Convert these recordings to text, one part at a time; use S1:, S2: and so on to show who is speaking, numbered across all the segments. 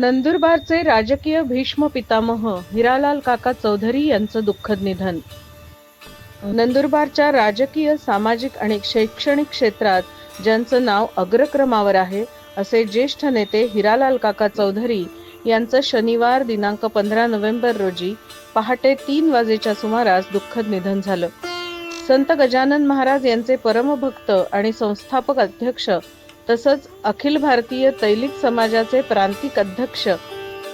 S1: नंदुरबारचे राजकीय भीष्म पितामह हिरालाल काका चौधरी यांचं दुःखद निधन. नंदुरबारच्या राजकीय सामाजिक आणि शैक्षणिक क्षेत्रात ज्यांचं नाव अग्रक्रमावर आहे असे ज्येष्ठ नेते हिरालाल काका चौधरी यांचं शनिवार दिनांक पंधरा नोव्हेंबर रोजी पहाटे तीन वाजेच्या सुमारास दुःखद निधन झालं. संत गजानन महाराज यांचे परमभक्त आणि संस्थापक अध्यक्ष तसंच अखिल भारतीय तैलिक समाजाचे प्रांतिक अध्यक्ष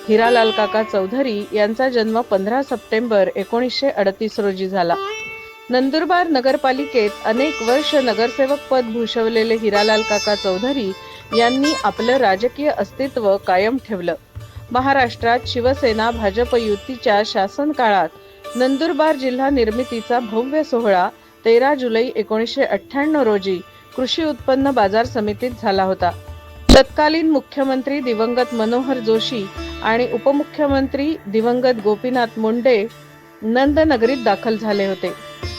S1: हिरालाल काका चौधरी यांचा जन्म पंधरा सप्टेंबर एकोणीसशे अडतीस रोजी झाला. नंदुरबार नगरपालिकेत अनेक वर्ष नगरसेवक पद भूषवलेले हिरालाल काका चौधरी यांनी आपलं राजकीय अस्तित्व कायम ठेवलं. महाराष्ट्रात शिवसेना भाजप युतीच्या शासन काळात नंदुरबार जिल्हा निर्मितीचा भव्य सोहळा तेरा जुलै एकोणीसशे अठ्ठ्याण्णव रोजी कृषी उत्पन्न बाजार समितीत झाला होता. तत्कालीन मुख्यमंत्री दिवंगत मनोहर जोशी आणि उपमुख्यमंत्री दिवंगत गोपीनाथ मुंडे नंदनगरीत दाखल झाले होते.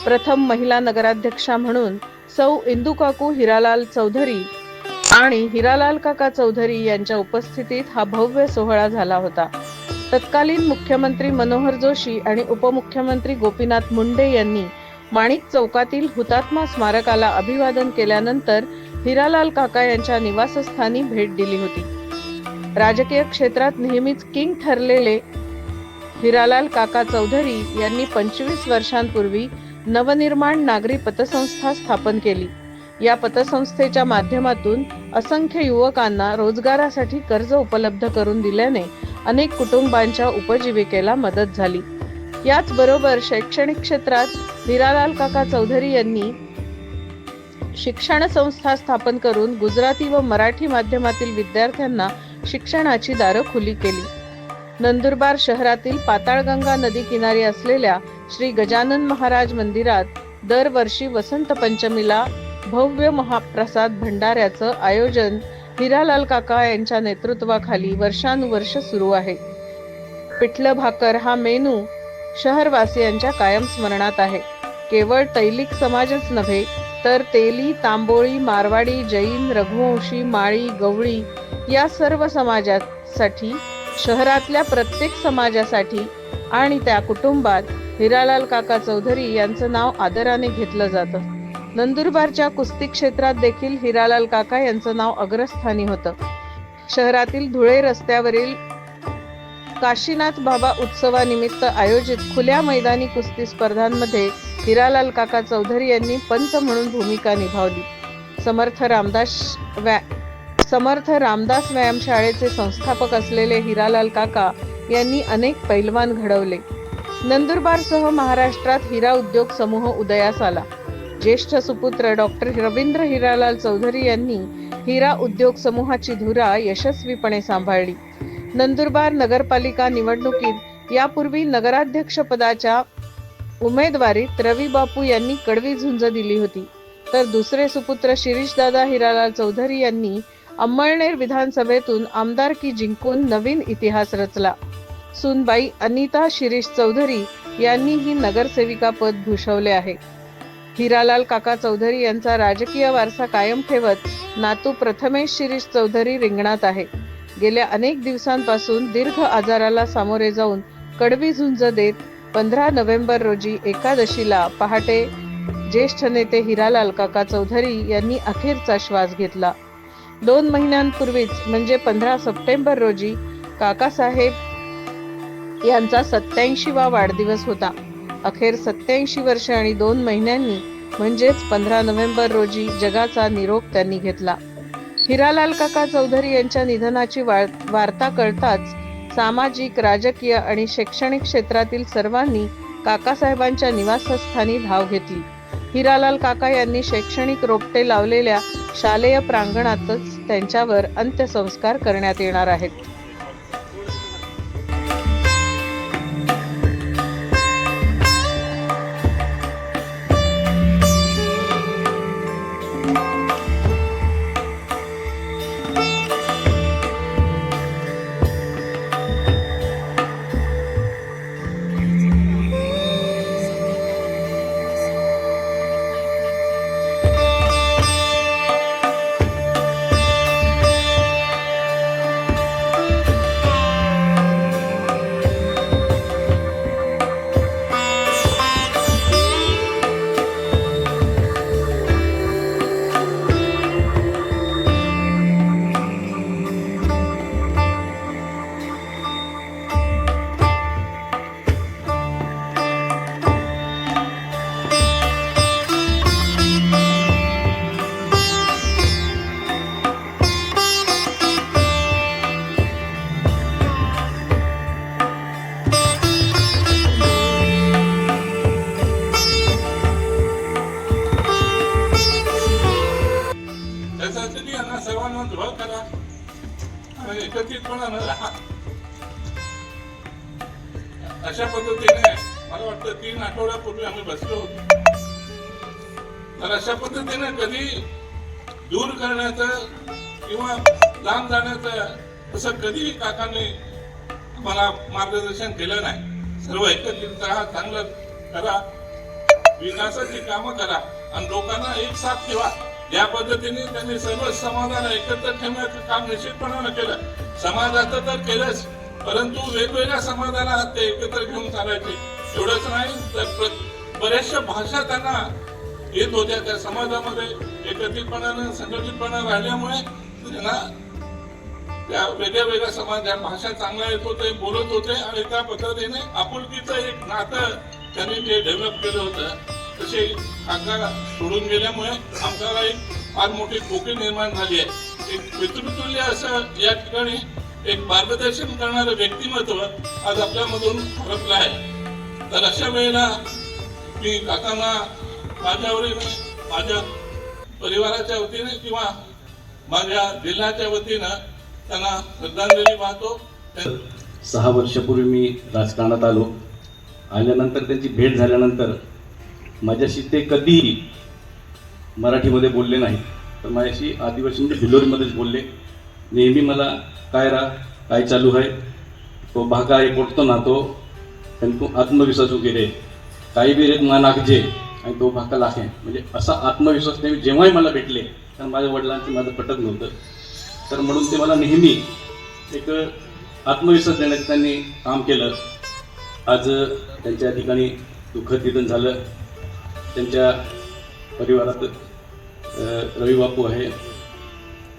S1: प्रथम महिला नगराध्यक्षा म्हणून सौ इंदू काकू हिरालाल चौधरी आणि हिरालाल काका चौधरी यांच्या उपस्थितीत हा भव्य सोहळा झाला होता. तत्कालीन मुख्यमंत्री मनोहर जोशी आणि उपमुख्यमंत्री गोपीनाथ मुंडे यांनी माणिक चौकातील हुतात्मा स्मारकाला अभिवादन केल्यानंतर हिरालाल काका यांच्या निवासस्थानी भेट दिली होती. राजकीय क्षेत्रात नेहमीच किंग ठरलेले हिरालाल काका चौधरी यांनी पंचवीस वर्षांपूर्वी नवनिर्माण नागरी पतसंस्था स्थापन केली. या पतसंस्थेच्या माध्यमातून असंख्य युवकांना रोजगारासाठी कर्ज उपलब्ध करून दिल्याने अनेक कुटुंबांच्या उपजीविकेला मदत झाली. याचबरोबर शैक्षणिक क्षेत्रात हिरालाल काका चौधरी यांनी शिक्षण संस्था स्थापन करून गुजराती व मराठी माध्यमातील विद्यार्थ्यांना शिक्षणाची दारं खुली केली. नंदुरबार शहरातील पाताळगंगा नदी किनारी असलेल्या श्री गजानन महाराज मंदिरात दरवर्षी वसंत पंचमीला भव्य महाप्रसाद भंडाऱ्याचं आयोजन हिरालाल काका यांच्या नेतृत्वाखाली वर्षानुवर्ष सुरू आहे. पिठलं भाकर हा मेनू शहरवासियांच्या कायम स्मरणात आहे. केवळ तैलिक समाजच नव्हे तर तेली तांबोळी मारवाडी जैन रघुवंशी माळी गवळी या सर्व समाजासाठी शहरातल्या प्रत्येक समाजासाठी आणि त्या कुटुंबात हिरालाल काका चौधरी यांचं नाव आदराने घेतलं जातं. नंदुरबारच्या कुस्ती क्षेत्रात देखील हिरालाल काका यांचं नाव अग्रस्थानी होतं. शहरातील धुळे रस्त्यावरील काशीनाथ बाबा उत्सवानिमित्त आयोजित खुल्या मैदानी कुस्ती स्पर्धांमध्ये हिरालाल काका चौधरी यांनी पंच म्हणून भूमिका निभावली. समर्थ रामदास व्या समर्थ रामदास व्यायामशाळेचे संस्थापक असलेले हिरालाल काका यांनी अनेक पैलवान घडवले. नंदुरबारसह महाराष्ट्रात हिरा उद्योग समूह उदयास आला. ज्येष्ठ सुपुत्र डॉक्टर रवींद्र हिरालाल चौधरी यांनी हिरा उद्योग समूहाची धुरा यशस्वीपणे सांभाळली. नंदुरबार नगरपालिका निवडणुकीत यापूर्वी नगराध्यक्षपदाच्या उमेदवारीत रवी बापू यांनी कडवी झुंज दिली होती. तर दुसरे सुपुत्र शिरीषदादा हिरालाल चौधरी यांनी अंमळनेर विधानसभेतून आमदारकी जिंकून नवीन इतिहास रचला. सुनबाई अनिता शिरीष चौधरी यांनीही नगरसेविका पद भूषवले आहे. हिरालाल काका चौधरी यांचा राजकीय वारसा कायम ठेवत नातू प्रथमेश शिरीष चौधरी रिंगणात आहे. गेल्या अनेक दिवसांपासून दीर्घ आजाराला सामोरे जाऊन कडवी झुंज देत पंधरा नोव्हेंबर रोजी एकादशीला पहाटे ज्येष्ठ नेते हिरालाल काका चौधरी यांनी अखेरचा श्वास घेतला. दोन महिन्यांपूर्वीच म्हणजे पंधरा सप्टेंबर रोजी काकासाहेब यांचा सत्याऐंशीवा वाढदिवस होता. अखेर सत्याऐंशी वर्ष आणि दोन महिन्यांनी म्हणजेच पंधरा नोव्हेंबर रोजी जगाचा निरोप त्यांनी घेतला. हिरालाल काका चौधरी यांच्या निधनाची वार्ता कळताच सामाजिक राजकीय आणि शैक्षणिक क्षेत्रातील सर्वांनी काकासाहेबांच्या निवासस्थानी धाव घेतली. हिरालाल काका यांनी शैक्षणिक रोपटे लावलेल्या शालेय प्रांगणातच त्यांच्यावर अंत्यसंस्कार करण्यात येणार आहेत.
S2: एकत्रितपणानं राहा. अशा पद्धतीने मला वाटतं तीन आठवड्यापूर्वी आम्ही बसलो होतो. तर अशा पद्धतीने कधी दूर करण्याचं किंवा लांब जाण्याचं असं कधीही काकांनी मला मार्गदर्शन केलं नाही. सर्व एकत्रित राहा चांगलं करा. विकासाची कामं करा. आणि लोकांना एक साथ ठेवा. या पद्धतीने त्यांनी सर्व समाजाला एकत्र ठेवण्याचं काम निश्चितपणानं केलं. समाजाचं तर केलंच परंतु वेगवेगळ्या समाजाला ते एकत्र घेऊन चालायचे. एवढंच नाही तर प्र- बऱ्याचशा भाषा त्यांना येत होत्या. त्या समाजामध्ये एकत्रितपणानं संघटितपणा राहिल्यामुळे त्यांना त्या वेगळ्या वेगळ्या समाज भाषा चांगल्या येत होते बोलत होते. आणि त्या पद्धतीने आपुलकीचं एक नातं त्यांनी ते डेव्हलप केलं होतं. तसे काका सोडून गेल्यामुळे आमच्याला एक फार मोठी खोकी निर्माण झाली आहे. एक पितृतुल्य असं या ठिकाणी एक मार्गदर्शन करणारं व्यक्तिमत्व आज आपल्यामधून हरपलं आहे. तर अशा वेळेला मी काकांना माझ्यावरील माझ्या परिवाराच्या वतीने किंवा माझ्या जिल्ह्याच्या वतीनं त्यांना श्रद्धांजली वाहतो.
S3: सहा वर्षापूर्वी मी राजकारणात आलो. आल्यानंतर त्यांची भेट झाल्यानंतर माझ्याशी ते कधीही मराठीमध्ये बोलले नाहीत. तर माझ्याशी आदिवासी म्हणजे भिलोरीमध्येच बोलले. नेहमी मला काय रा काय चालू आहे? तो भागा एक पडतो ना तो. त्यांनी तू आत्मविश्वास गेले काही बी रेत मान आखजे आणि तो भाका लाखे. म्हणजे असा आत्मविश्वास नेहमी जेव्हाही मला भेटले कारण माझ्या वडिलांचं माझं पटत नव्हतं. तर म्हणून ते मला नेहमी एक आत्मविश्वास देण्याचं त्यांनी काम केलं. आज त्यांच्या ठिकाणी दुःखद निधन झालं. त्यांच्या परिवारात रवी बापू आहे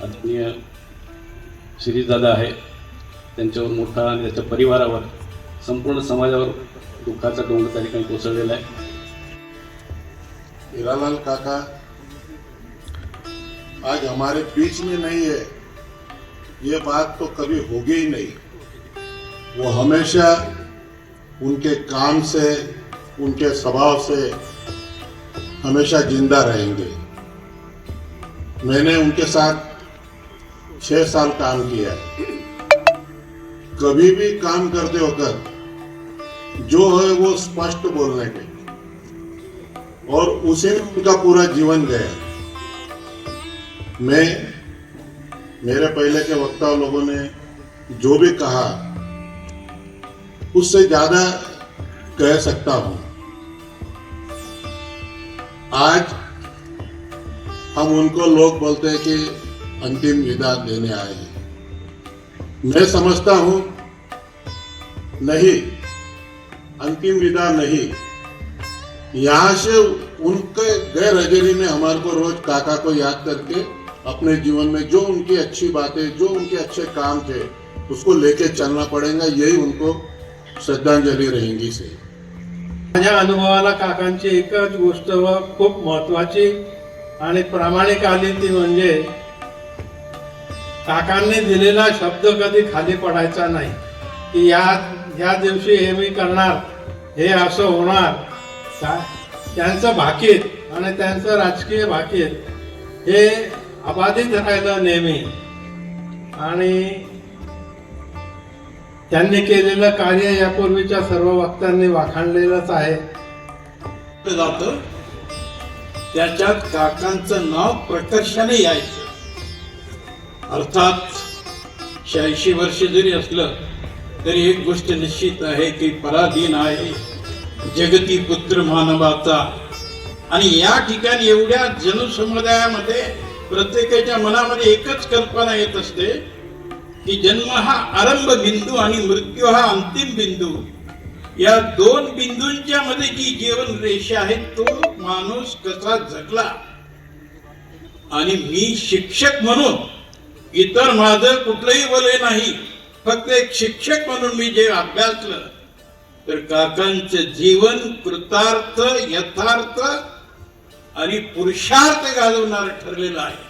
S3: आत्मीय शिरीषदादा आहे त्यांच्यावर मोठा आणि त्याच्या परिवारावर संपूर्ण समाजावर दुःखाचा डोंगर त्या ठिकाणी कोसळलेला आहे.
S4: हिरालाल काका आज हमारे बीच में नहीं है। ये बात तो कभी होगी ही नहीं। वो हमेशा उनके काम से उनके स्वभाव से हमेशा ज़िंदा रहेंगे। मैंने उनके साथ छह साल काम किया कभी भी काम करते होकर जो है वो स्पष्ट बोलने के। और उसी उनका पूरा जीवन गया मैं, मेरे पहले के वक्ता लोगों ने जो भी कहा, उससे ज़्यादा कह सकता हूँ। आज हम उनको लोग बोलते हैं कि अंतिम विदा देने आए हैं। मैं समझता हूँ, नहीं, अंतिम विदा नहीं। यहाँ से उनके गैर हाजिरी में हमारे को रोज काका को याद करके अपने जीवन में जो उनकी अच्छी बातें, जो उनके अच्छे काम थे, उसको लेके चलना पड़ेगा, यही उनको श्रद्धांजलि रहेंगी से।
S5: माझ्या अनुभवाला काकांची एकच गोष्ट व खूप महत्वाची आणि प्रामाणिक आली ती म्हणजे काकांनी दिलेला शब्द कधी खाली पडायचा नाही. की या ह्या दिवशी हे मी करणार हे असं होणार. का? त्यांचं भाकीत आणि त्यांचं राजकीय भाकीत हे अबाधित राहिलं नेहमी. आणि त्यांनी केलेलं कार्य यापूर्वीच्या सर्व वक्त्यांनी वाखाणलेलंच आहे.
S6: जात. त्याच्यात काकांचं नाव प्रकर्षाने यायचं. अर्थात शहाऐंशी वर्ष जरी असलं तरी एक गोष्ट निश्चित आहे की पराधीन आहे जगती पुत्र मानवाचा. आणि या ठिकाणी एवढ्या जनसमुदायामध्ये प्रत्येकाच्या मनामध्ये एकच कल्पना येत असते की जन्म हा आरंभ बिंदू आणि मृत्यू हा अंतिम बिंदू. या दोन बिंदूंच्या मध्ये जी जीवन रेषा आहे तो माणूस कसा जगला? आणि मी शिक्षक म्हणून इतर माझं कुठलंही वलय नाही फक्त एक शिक्षक म्हणून मी जे अभ्यासलं तर काकांचं जीवन कृतार्थ यथार्थ आणि पुरुषार्थ घालवणार ठरलेलं आहे.